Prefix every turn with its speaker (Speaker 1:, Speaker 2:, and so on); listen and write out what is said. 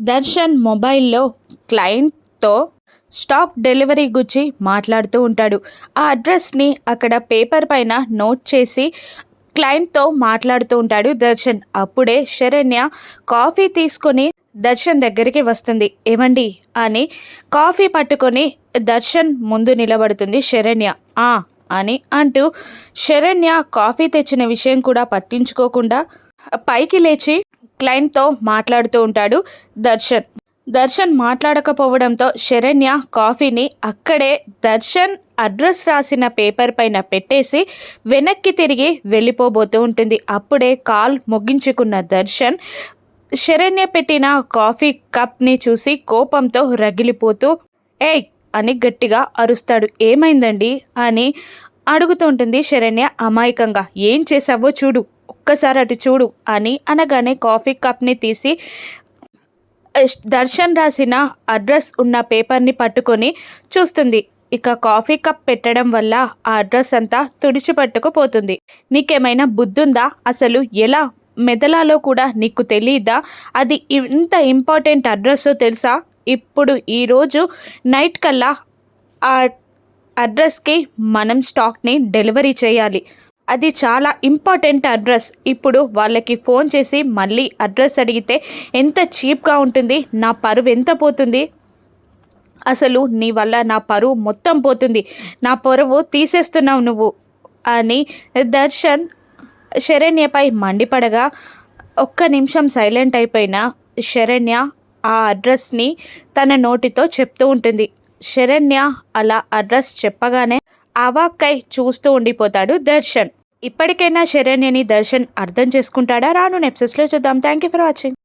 Speaker 1: దర్శన్ మొబైల్లో క్లయింట్తో stock delivery గురించి మాట్లాడుతూ ఉంటాడు. ఆ అడ్రస్ని అక్కడ పేపర్ పైన నోట్ చేసి క్లయింట్తో మాట్లాడుతూ ఉంటాడు దర్శన్. అప్పుడే శరణ్య కాఫీ తీసుకొని దర్శన్ దగ్గరికి వస్తుంది. ఏమండి? అని కాఫీ పట్టుకొని దర్శన్ ముందు నిలబడుతుంది శరణ్య. ఆ అని అంటూ శరణ్య కాఫీ తెచ్చిన విషయం కూడా పట్టించుకోకుండా పైకి లేచి క్లయింట్తో మాట్లాడుతూ ఉంటాడు దర్శన్. దర్శన్ మాట్లాడకపోవడంతో శరణ్య కాఫీని అక్కడే దర్శన్ అడ్రస్ రాసిన పేపర్ పైన పెట్టేసి వెనక్కి తిరిగి వెళ్ళిపోబోతూ ఉంటుంది. అప్పుడే కాల్ ముగించుకున్న దర్శన్ శరణ్య పెట్టిన కాఫీ కప్ని చూసి కోపంతో రగిలిపోతూ ఏయ్! అని గట్టిగా అరుస్తాడు. ఏమైందండి? అని అడుగుతూ ఉంటుంది శరణ్య అమాయకంగా. ఏం చేసావో చూడు. ఒక్కసారి అటు చూడు అని అనగానే కాఫీ కప్ని తీసి దర్శన్ రాసిన అడ్రస్ ఉన్న పేపర్ని పట్టుకొని చూస్తుంది. ఇక కాఫీ కప్ పెట్టడం వల్ల ఆ అడ్రస్ అంతా తుడిచిపట్టుకుపోతుంది. నీకేమైనా బుద్ధుందా? అసలు ఎలా? మెదలాలో కూడా నీకు తెలియదా అది ఇంత ఇంపార్టెంట్ అడ్రస్ తెలుసా? ఇప్పుడు ఈరోజు నైట్ కల్లా ఆ అడ్రస్కి మనం స్టాక్ని డెలివరీ చేయాలి. అది చాలా ఇంపార్టెంట్ అడ్రస్. ఇప్పుడు వాళ్ళకి ఫోన్ చేసి మళ్ళీ అడ్రస్ అడిగితే ఎంత చీప్గా ఉంటుంది నా పరువు ఎంత పోతుంది? అసలు నీ వల్ల నా పరువు మొత్తం పోతుంది. నా పరువు తీసేస్తున్నావు నువ్వు అని దర్శన్ శరణ్యపై మండిపడగా ఒక్క నిమిషం సైలెంట్ అయిపోయిన శరణ్య ఆ అడ్రస్ని తన నోటితో చెప్తూ ఉంటుంది. శరణ్య అలా అడ్రస్ చెప్పగానే అవాక్కై చూస్తూ ఉండిపోతాడు దర్శన్. ఇప్పటికైనా శరణ్యని దర్శన్ అర్థం చేసుకుంటాడా? రాను నెప్సెస్లో చూద్దాం. Thank you for watching